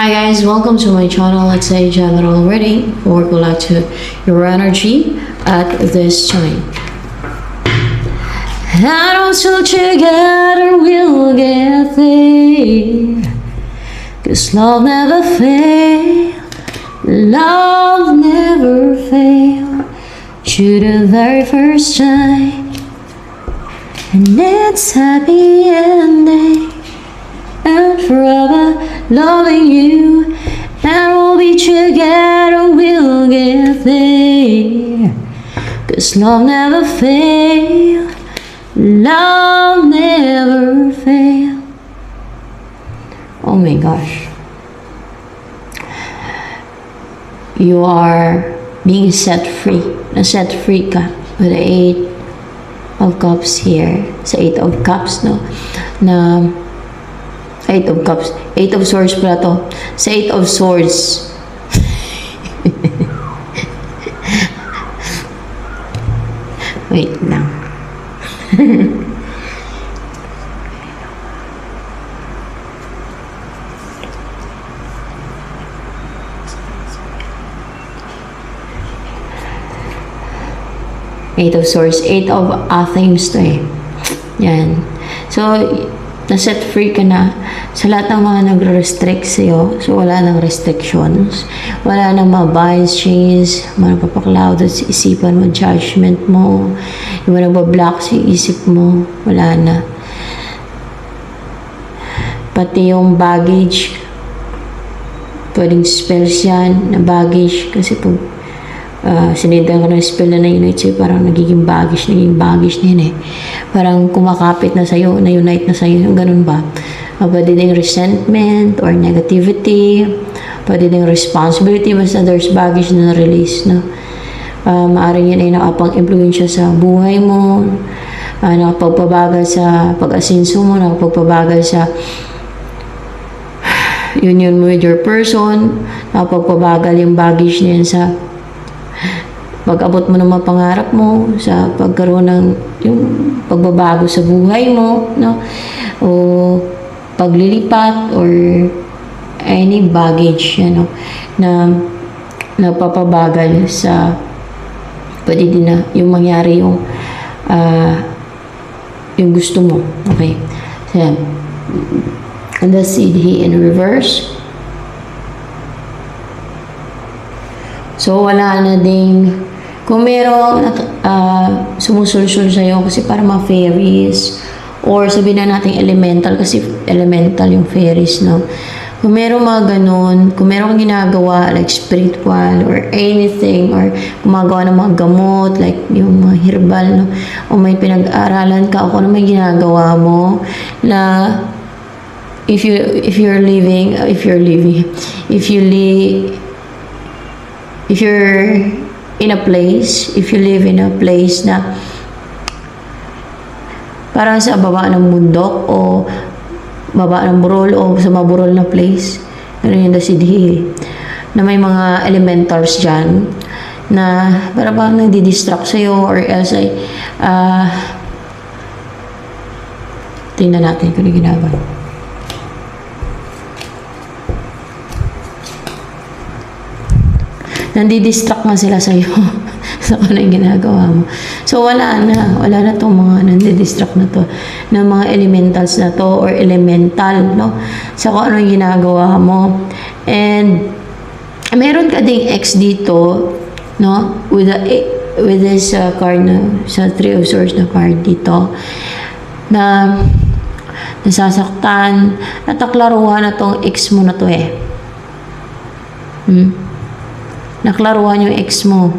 Hi guys, welcome to my channel. Let's say general already or go to your energy at this time. And also together we'll get there. Cause love never fail, love never fail. To the very first time. And it's happy ending and forever loving you. And we'll be together, we'll get there. Cause love never fails, love never fail. Oh my gosh. You are being set free. Na-set free ka with the eight of cups here. Sa eight of cups, no? Na Eight of Cups. Eight of Swords pala to. Sa Eight of Swords. Wait lang. Eight of Swords. Eight of Athens to eh. Yan. So, na-set free ka na sa lahat ng mga nagre-restrict sa'yo. So, wala nang restrictions. Wala nang mga bias change, mga napapaklawd sa isipan mo, judgment mo, yung mga nagbablock sa isip mo. Wala na. Pati yung baggage, pwedeng spells yan na baggage kasi pag uh, sinidhan ka ng spell na na-unite sa'yo, parang nagiging baggage, naging baggage na yun eh. Parang kumakapit na sa'yo, na-unite na sa'yo, ganun ba? Uh, pwede ding resentment or negativity, pwede ding responsibility, basta there's baggage na na-release, no? Uh, maaaring yan ay nakapag-impluensya sa buhay mo, uh, nakapagpabagal sa pag-asinso mo, nakapagpabagal sa union mo with your person, nakapagpabagal yung baggage na yan sa pag-abot mo ng mga pangarap mo, sa pagkaroon ng yung pagbabago sa buhay mo, no? O paglilipat or any baggage, ano, na napapabagal sa pwede din na yung mangyari yung ah, yung gusto mo. Okay. So. And the seed he in reverse. So, wala na ding, kung merong uh, sumusulsul sa'yo kasi para mga fairies, or sabihin na natin elemental kasi elemental yung fairies, no? Kung merong mga ganun, kung merong ginagawa like spiritual or anything, or gumagawa ng mga gamot, like yung mga herbal, no? O may pinag-aralan ka, o kung ano may ginagawa mo, na if you if you're living if you're living if you live if you're in a place, if you live in a place na parang sa baba ng bundok o baba ng burol o sa maburol na place, ano yung the city na may mga elementals dyan na para bang nagdi-distract sa'yo or else ay uh, tingnan natin kung ano ginagawa. Nandidistract nga sila sa'yo sa kung ano yung ginagawa mo. So, wala na. Wala na itong mga nandidistract na to ng mga elementals na to or elemental, no? Sa kung ano yung ginagawa mo. And, meron ka ding X dito, no? With, a, with this uh, card, no? Sa Three of Swords na card dito, na nasasaktan, nataklaruhan na tong X mo na to eh. Hmm? Naklaruhan yung ex mo.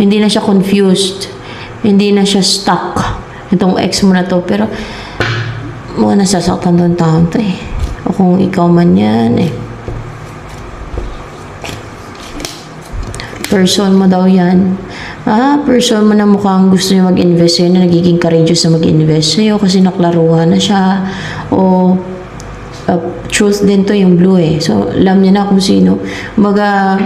Hindi na siya confused. Hindi na siya stuck. Itong ex mo na to. Pero, mga nasasaktan doon taon to eh. O kung ikaw man yan eh. Person mo daw yan. Ah, person mo na mukhang gusto niya mag-invest sa'yo na nagiging courageous na mag-invest sa'yo kasi naklaruhan na siya. O, uh, truth din to yung blue eh. So, alam niya na kung sino. Baga,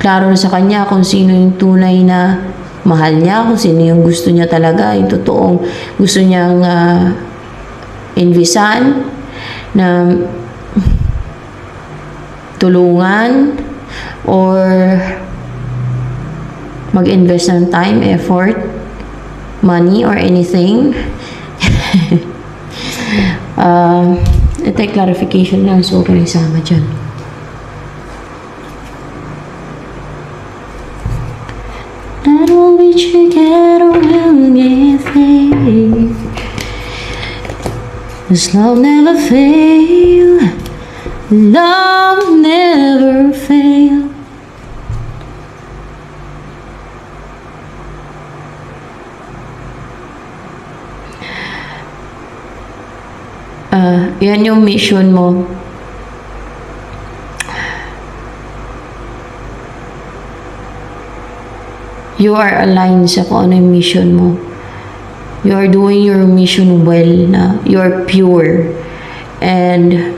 klaro na sa kanya kung sino yung tunay na mahal niya, kung sino yung gusto niya talaga, yung totoong gusto niyang uh, invisan, na tulungan or mag-invest ng time, effort, money, or anything. uh, ito ay clarification lang, so nang isama dyan. I don't wish you get around anything. This love never fail. Love never fail. Ah, yan yung mission mo. You are aligned sa kung ano yung mission mo. You are doing your mission well na you are pure and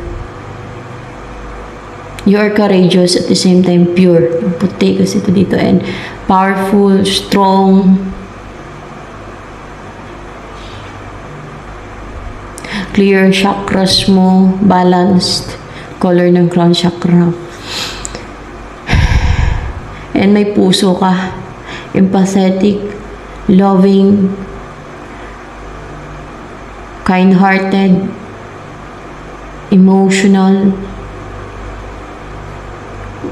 you are courageous at the same time pure. Puti kasi ito dito and powerful, strong, clear chakras mo, balanced color ng crown chakra. And may puso ka. Empathetic, loving, kind-hearted, emotional.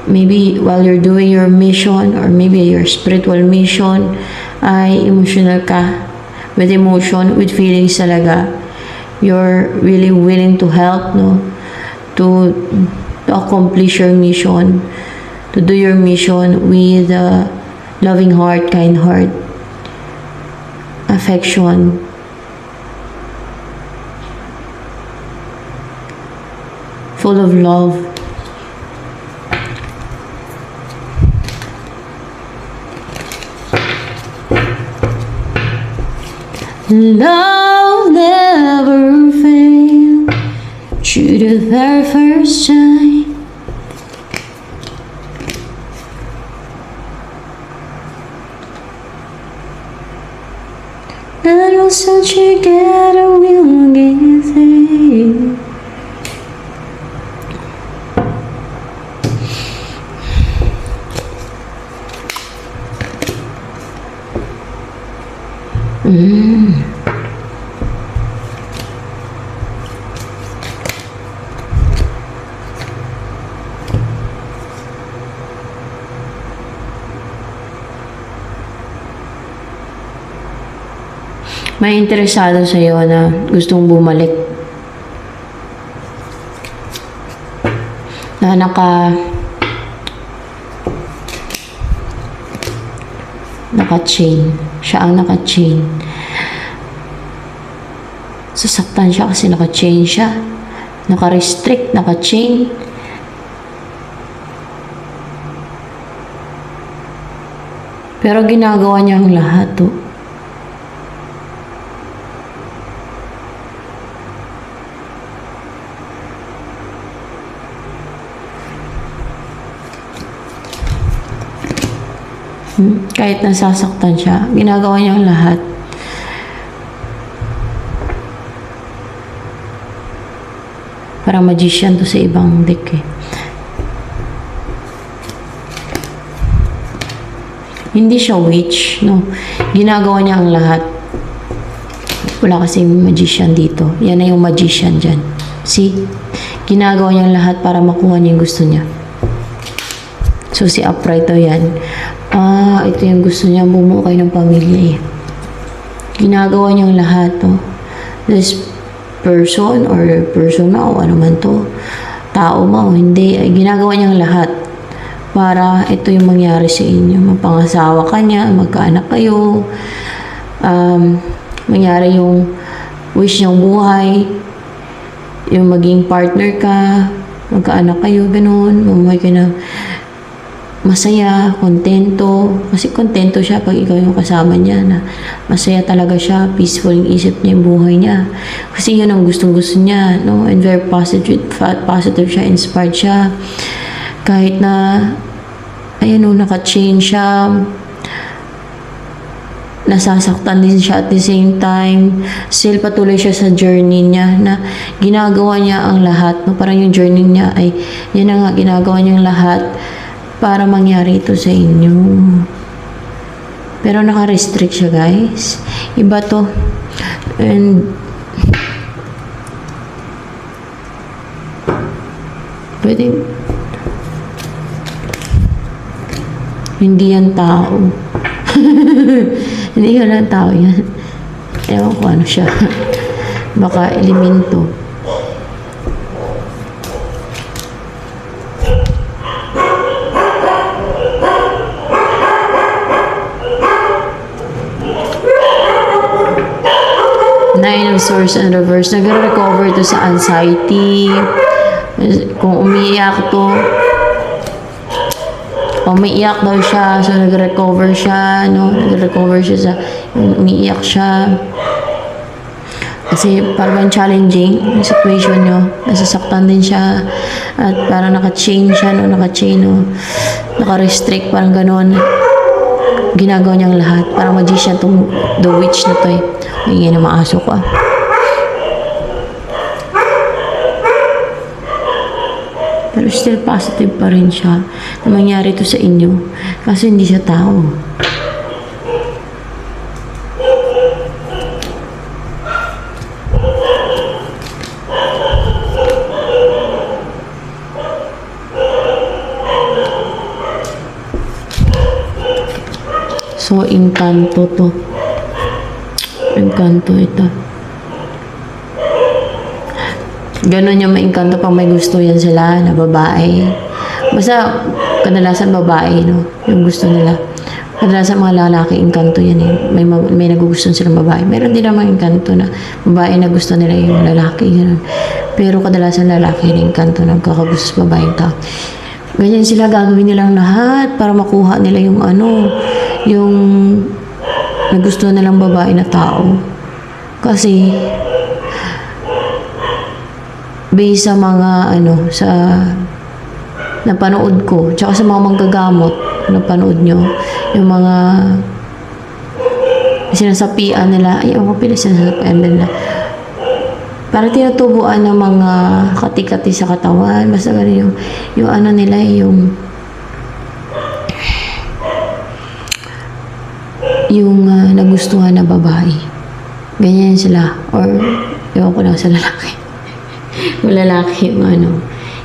Maybe while you're doing your mission or maybe your spiritual mission, ay emotional ka. With emotion, with feelings talaga. You're really willing to help, no? To, to accomplish your mission. To do your mission with a loving heart, kind heart, affection, full of love. Love never fail. True to the first time. I know such a will get May interesado sa iyo na gustong bumalik. Na naka naka-chain. Siya ang naka-chain. Sasaktan siya kasi naka-chain siya. Naka-restrict, naka-chain. Pero ginagawa niya ang lahat, oh. Kahit nasasaktan siya, ginagawa niya ang lahat. Parang magician to sa ibang deck eh. Hindi siya witch, no. Ginagawa niya ang lahat. Wala kasi magician dito. Yan na yung magician dyan. See? Ginagawa niya ang lahat para makuha niya yung gusto niya. So, si upright daw yan. Ah, ito yung gusto niya. Bumuo kayo ng pamilya eh. Ginagawa niyang lahat, no? This person or person na o ano man to, tao ma o hindi, ay ginagawa niyang lahat para ito yung mangyari sa inyo. Mapangasawa ka niya, magkaanak kayo, um, mangyari yung wish niyang buhay, yung maging partner ka, magkaanak kayo, ganun, mamuhay ka na masaya, kontento. Kasi kontento siya pag ikaw yung kasama niya na masaya talaga siya, peaceful yung isip niya, yung buhay niya. Kasi yun ang gustong gusto niya, no? And very positive, positive siya, inspired siya. Kahit na, ayan no, naka-change siya, nasasaktan din siya at the same time, still patuloy siya sa journey niya na ginagawa niya ang lahat. No? Parang yung journey niya ay, yan na nga, ginagawa niyang lahat para mangyari ito sa inyo. Pero naka-restrict siya, guys. Iba to. And, pwede, hindi yan tao. hindi yan ang tao yan. Ewan ko ano siya. Baka elemento. Swords and Reverse. Nag-recover to sa anxiety. Kung umiiyak to, umiiyak daw siya. So, nag-recover siya. No? Nag-recover siya sa umiiyak siya. Kasi parang challenging yung situation nyo. Nasasaktan din siya. At parang naka-chain siya, no? Naka-chain, no? Naka-restrict, parang ganun. Ginagawa niyang lahat. Parang magician tong the witch na to eh. Hindi na maaso ko ah. Pero still positive pa rin siya na mangyari to sa inyo. Kasi hindi siya tao. So, inkanto to. Inkanto ito. Ganon yung maingkanto pag may gusto yan sila na babae. Basta, kadalasan babae, no? Yung gusto nila. Kadalasan mga lalaki, inkanto yan eh. May, ma- may nagugustuhan silang babae. Meron din naman inkanto na babae na gusto nila yung lalaki. Ganun. Pero kadalasan lalaki na inkanto na kakagusto sa babaeng tao. Ganyan sila gagawin nilang lahat para makuha nila yung ano, yung nagustuhan nilang babae na tao. Kasi, based sa mga ano sa napanood ko tsaka sa mga manggagamot napanood nyo yung mga sinasapian nila ay ako pila sinasapian nila. Para tinutubuan ng mga kati-kati sa katawan basta ganun yung yung ano nila yung yung ah, nagustuhan na babae. Ganyan sila or ewan ko lang sa lalaki yung lalaki, yung ano,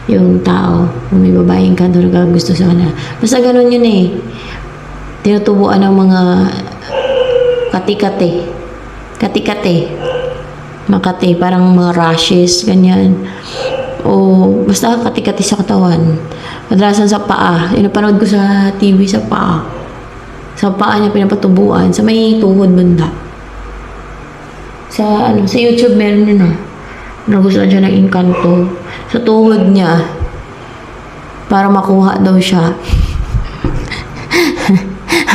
yung tao, kung may babaeng kanto gusto sa kanila. Basta ganun yun eh. Tinutubuan ng mga kati-kati. Kati-kati. Makati, parang mga rashes, ganyan. O basta kati-kati sa katawan. Kadalasan sa paa. Yung napanood ko sa TV sa paa. Sa paa niya pinapatubuan. Sa may tuhod banda. Sa ano, sa YouTube meron yun ah nagustuhan siya ng inkanto sa tuhod niya para makuha daw siya.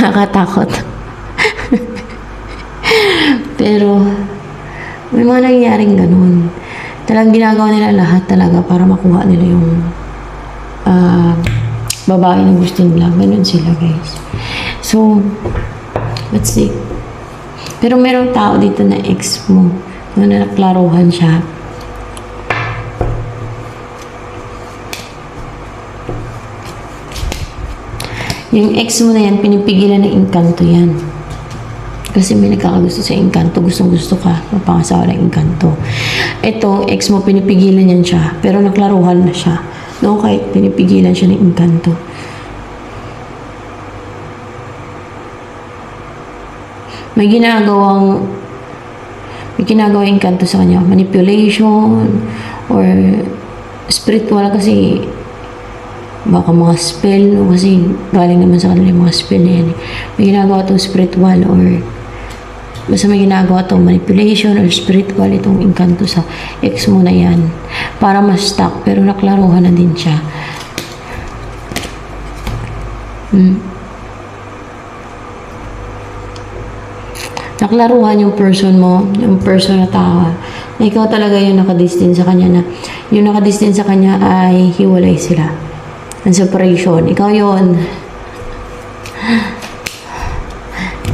Nakatakot. Pero, may mga nangyayaring ganun. Talagang ginagawa nila lahat talaga para makuha nila yung ah, babae na gusto nila. Ganun sila, guys. So, let's see. Pero merong tao dito na ex mo na naklaruhan siya. Yung ex mo na yan, pinipigilan ng inkanto yan. Kasi may nagkakagusto sa inkanto, gustong gusto ka, mapangasawa ng inkanto. Ito, ex mo, pinipigilan yan siya, pero naklaruhan na siya. No, kahit pinipigilan siya ng inkanto. May ginagawang may ginagawang inkanto sa kanya, manipulation or spiritual kasi baka mga spell no? kasi galing naman sa kanila yung mga spell na yan eh. may ginagawa itong spiritual or basta may ginagawa itong manipulation or spiritual itong inkanto sa ex mo na yan para ma-stuck pero naklaruhan na din siya hmm. naklaruhan yung person mo yung person na tao ikaw talaga yung nakadistin sa kanya na yung nakadistin sa kanya ay hiwalay sila ng separation. Ikaw yon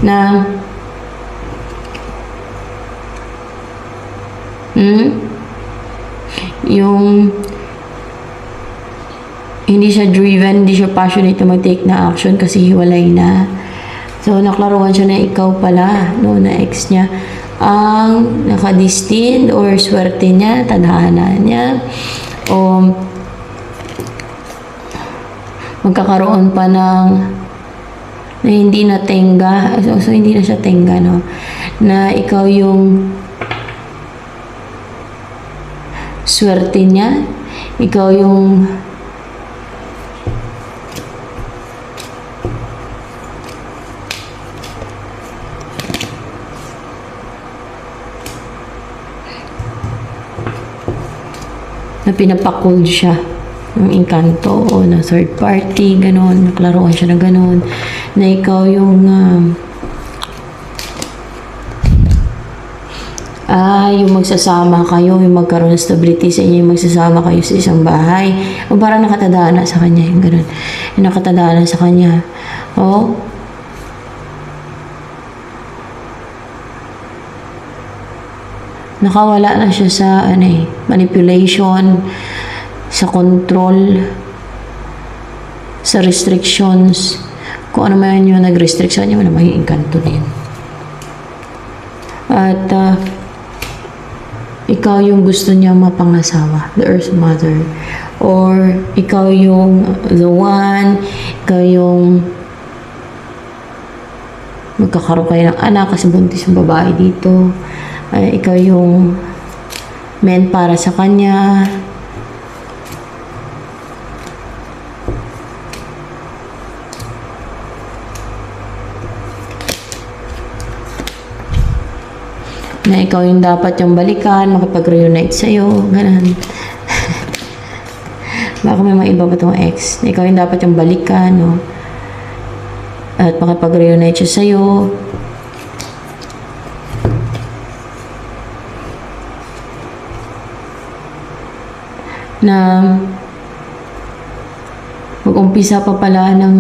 na hmm, yung hindi siya driven, hindi siya passionate na mag-take na action kasi hiwalay na. So, naklaruan siya na ikaw pala, no, na ex niya. Ang nakadistin or swerte niya, tadhana niya, o magkakaroon pa ng na hindi na tenga, so, so hindi na siya tenga, no, na ikaw yung swerte niya, ikaw yung na pinapakul siya ng inkanto o na third party, ganon, naklaruan siya na ganon, na ikaw yung um, ah, yung magsasama kayo, yung magkaroon ng stability sa inyo, yung magsasama kayo sa isang bahay. O parang nakatadaan na sa kanya, yung ganon. Yung nakatadaan na sa kanya. O, nakawala na siya sa ano eh, manipulation, sa control, sa restrictions. Kung ano man yung nag-restrict sa kanya, wala magiging kanto din. At ah, ikaw yung gusto niya mapangasawa, the Earth Mother. Or ikaw yung the one, ikaw yung magkakaroon kayo ng anak kasi buntis yung babae dito. Ay, ikaw yung men para sa kanya. Na ikaw yung dapat yung balikan, makipag-reunite sa'yo, ganun. Baka may mga iba pa tong ex. Na ikaw yung dapat yung balikan, no? At makipag-reunite siya sa'yo. na mag-umpisa pa pala ng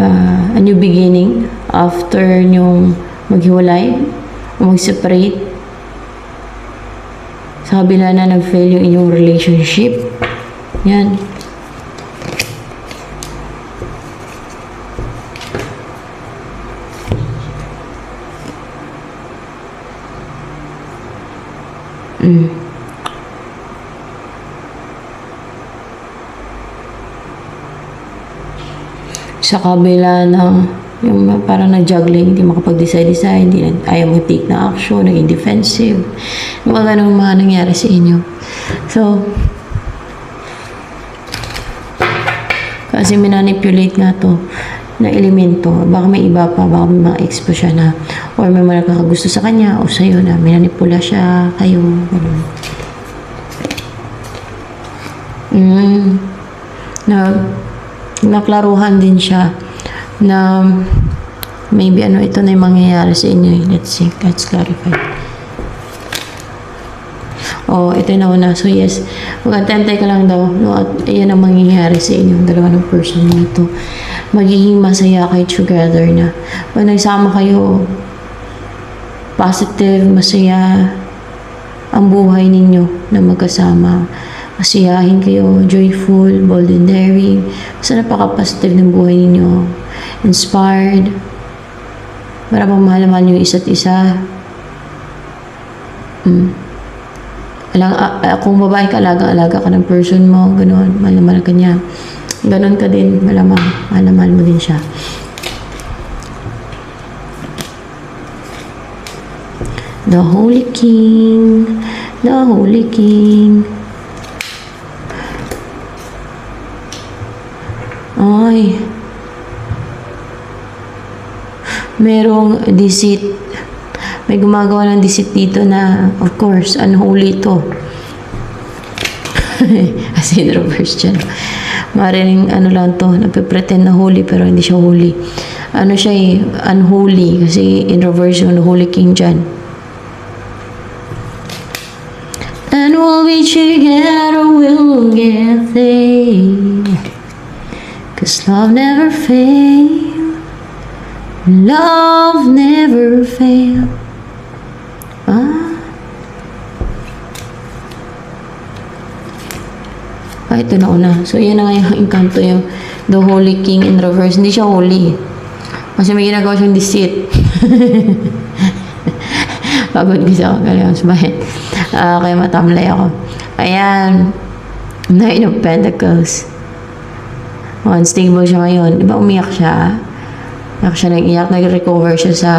ah, a new beginning after nyong maghiwalay mag-separate sa kabila na nag-fail yung inyong relationship. Yan. Mm. sa kabila ng yung parang nag-juggling, hindi makapag-decide-decide, hindi ayaw mag-take na action, naging defensive. Mga ganun mga nangyari sa inyo. So, kasi minanipulate nga to na elemento. Baka may iba pa, baka may mga ex pa siya na or may mga nakakagusto sa kanya o sa'yo na minanipula siya, kayo, ganun. Mm. Na, naklaruhan din siya na maybe ano ito na yung mangyayari sa inyo. eh. Let's see. Let's clarify. Oh, ito na una. So, yes. Mag-antay ka lang daw. No? At ayan ang mangyayari sa inyong dalawa ng person na ito. Magiging masaya kayo together na. Pag nagsama kayo, positive, masaya ang buhay ninyo na magkasama. Masiyahin kayo, joyful, bold and daring. Basta napaka-positive ng buhay ninyo. Inspired. Para bang mahal-mahal nyo yung isa't isa. Mm. Alang, a- kung babae ka, alaga-alaga ka ng person mo, na mahal ka niya. Ganon ka din, na mahal mo din siya. The Holy King, the Holy King. Ay. Merong deceit. May gumagawa ng deceit dito na, of course, unholy to. As in reverse dyan. Maaaring ano lang to, nagpe-pretend na holy pero hindi siya holy. Ano siya eh, unholy kasi in reverse yung holy king dyan. And we'll be together, we'll get there. Cause love never fails. Love never fails. Ah. Ah, ito na una. So, yan na nga yung engkanto yung The Holy King in Reverse. Hindi siya holy. Kasi may ginagawa siyang deceit. Pagod kasi ako kaliwas bahay. Uh, kaya matamlay ako. Ayan. Nine of Pentacles. Unstable siya ngayon. Di ba umiyak siya? Umiyak siya, nag-iyak, nag-recover siya sa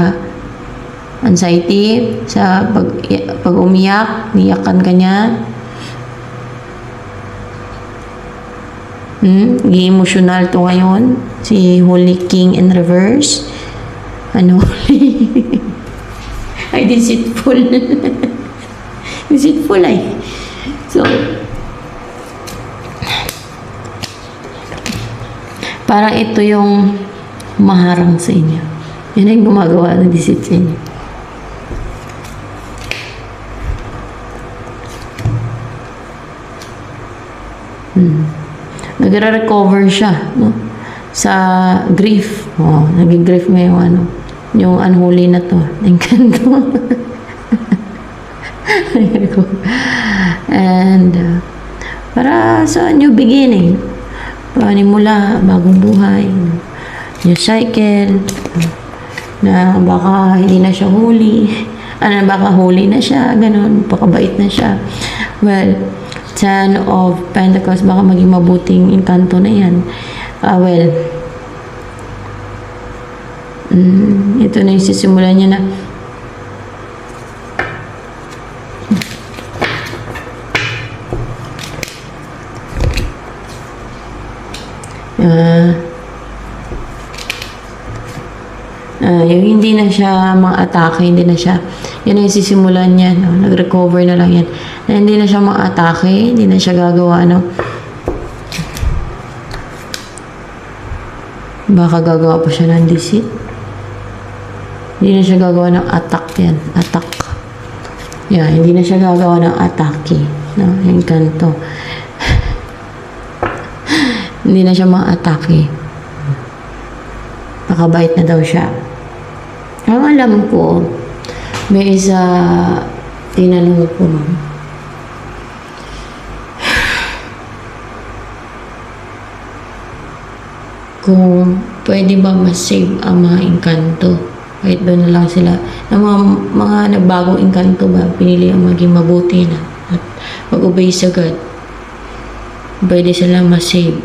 anxiety, sa pag, pag umiyak, niyakan ka niya. Hmm? Naging emotional to ngayon. Si Holy King in reverse. Ano? Ay, deceitful. deceitful ay. So, parang ito yung maharang sa inyo. Yan ang gumagawa ng deceit sa inyo. nagre-recover siya, no? Sa grief. Oh, nga yung ano, yung unholy na to. Engkanto. And, uh, para sa new beginning. Panimula, bagong buhay. New cycle. Na baka hindi na siya huli. Ano, baka huli na siya. Ganun. Baka bait na siya. Well, Ten of Pentacles, baka maging mabuting inkanto na yan. Ah, well, mm, ito na yung sisimulan niya na Ah, hindi na siya mga atake, hindi na siya, yan ang sisimulan niya, no? nag-recover na lang yan. Na hindi na siya mga atake, hindi na siya gagawa, no? Baka gagawa pa siya ng deceit. Hindi na siya gagawa ng attack yan, attack. Yeah, hindi na siya gagawa ng atake, no? Yung kanto. hindi na siya mga atake. Nakabait na daw siya. Ang alam ko, may isa tinanong ko ma'am. Kung pwede ba mas-save ang mga engkanto. Kahit doon na lang sila. Ang mga, mga nagbagong engkanto ba, pinili ang maging mabuti na. At mag-obey sa God. Pwede sila mas-save.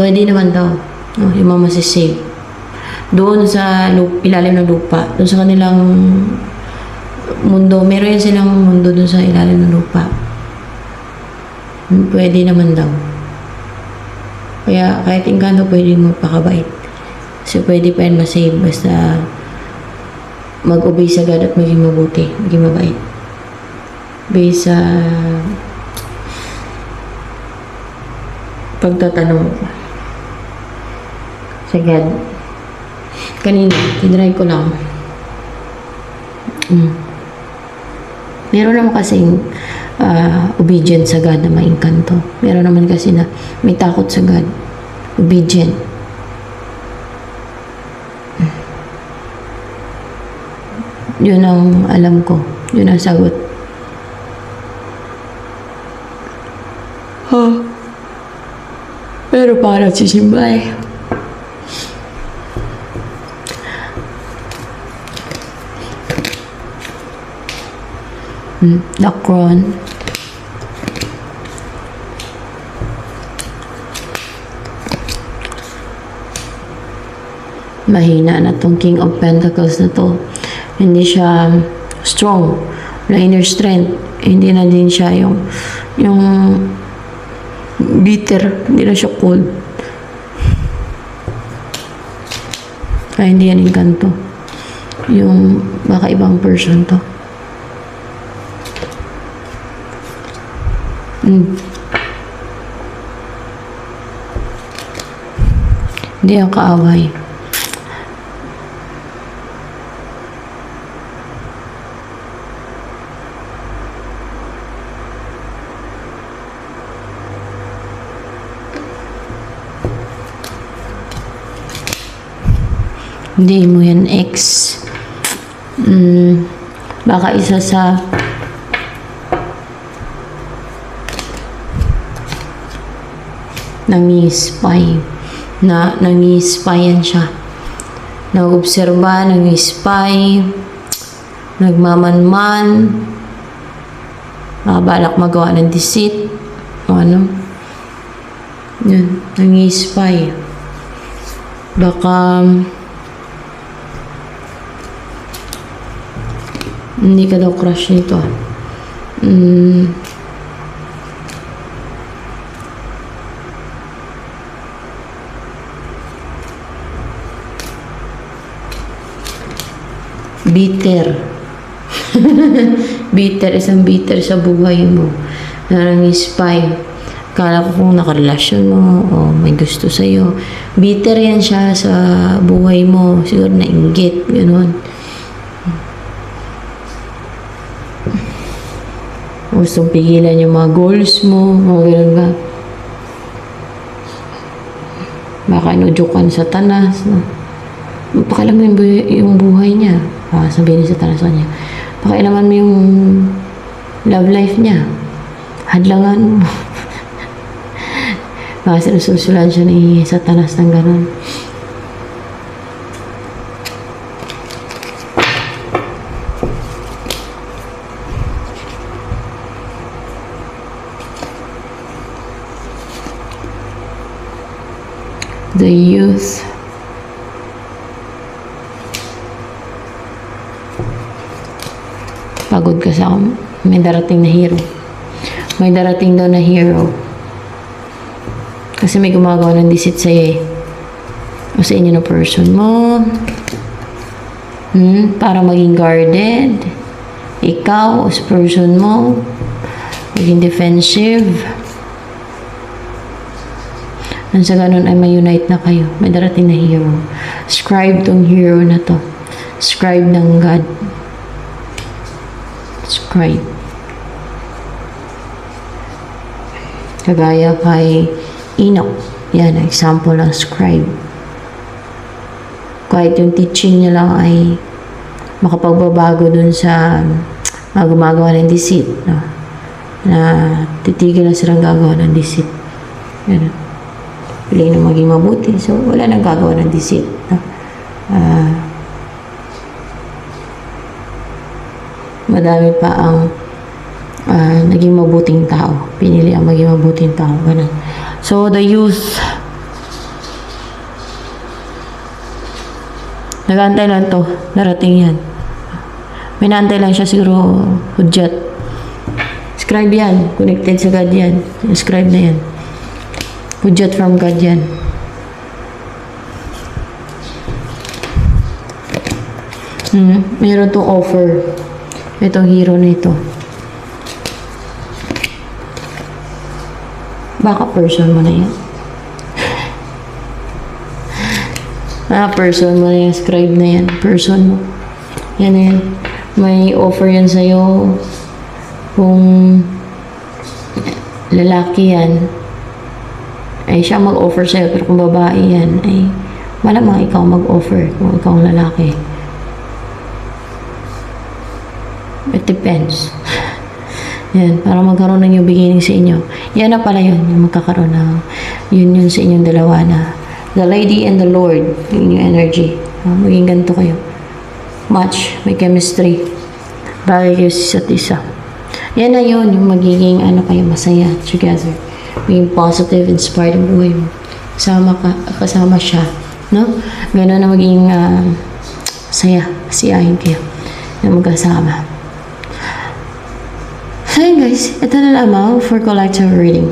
Pwede naman daw. Yung mga masisave. Doon sa lup, ilalim ng lupa. Doon sa kanilang mundo. Meron yan silang mundo doon sa ilalim ng lupa. Pwede naman daw. Kaya kahit ingkanto pwede magpakabait. Kasi pwede pa yan masave basta mag-obey sa God at maging mabuti, maging mabait. Based sa pagtatanong ko sa God. Kanina, tinry ko lang. Mm. Meron naman kasing ah, obedient sa God na maingkanto. Meron naman kasi na may takot sa God. Obedient. Mm. Yun ang alam ko. Yun ang sagot. Ha? Pero para sisimba eh. Hmm, Dakron. Mahina na tong King of Pentacles na to. Hindi siya strong. Wala inner strength. Hindi na din siya yung yung bitter. Hindi na siya cold. Kaya hindi yan inkanto. Yung baka ibang person to. Mm. Hindi ang kaaway. Hindi mo yan ex. Mm, baka isa sa nangi-spy. Na, nangi-spyan siya. Nag-obserba, nangi-spy, nagmamanman, nakabalak magawa ng deceit, o ano. Yun, nangi-spy. Baka, hindi ka daw crush nito. Mm, bitter. bitter, isang bitter sa buhay mo. Narang spy. Kala ko kung nakarelasyon mo o may gusto sa'yo. Bitter yan siya sa buhay mo. Siguro nainggit, gano'n. Gustong pigilan yung mga goals mo, mga ganun ba? Baka inudyukan sa tanas, no? Pakialaman mo yung buhay niya. Ah, sabihin niya sa tanas niya. Pakialaman mo yung love life niya. Hadlangan mo. Baka sinususulan siya ni Satanas ng gano'n. The youth. Pagod kasi ako. May darating na hero. May darating daw na hero. Kasi may gumagawa ng deceit sa'yo eh. O sa inyo na person mo. Hmm, para maging guarded. Ikaw, o sa person mo. Maging defensive. Nang sa ganun ay may-unite na kayo. May darating na hero. Scribe tong hero na to. Scribe ng God. Scribe. Kagaya kay Enoch. Yan, example ng scribe. Kahit yung teaching niya lang ay makapagbabago dun sa mga gumagawa ng deceit. No? Na titigil na silang gagawa ng deceit. Yan. Pili na maging mabuti. So, wala nang gagawa ng deceit. No? Ah, madami pa ang ah, naging mabuting tao. Pinili ang maging mabuting tao. Ganun. So, the youth, nag-antay lang to. Narating yan. May naantay lang siya siguro hudyat. Scribe yan. Connected sa God yan. Scribe na yan. Hudyat from God yan. Hmm, meron tong offer. Itong hero na ito. Baka person mo na yan. Ah, person mo na yan. Scribe na yan. Person mo. Yan na yan. May offer yan sa'yo. Kung lalaki yan, ay siya mag-offer sa'yo. Pero kung babae yan, ay malamang ikaw mag-offer kung ikaw ang lalaki. Depends. Yan, para magkaroon ng yung beginning sa inyo. Yan na pala yun, yung magkakaroon ng yun yun sa inyong dalawa na the lady and the lord, yung inyong energy. Ah, maging ganito kayo. Match, may chemistry. Bagay kayo sa isa't isa. Yan na yun, yung magiging ano kayo, masaya together. Maging positive, inspired ang buhay mo. Kasama ka, kasama siya. No? Ganun na maging ah, saya, siyahin kayo na magkasama. Yun guys, ito na lamang for collective reading.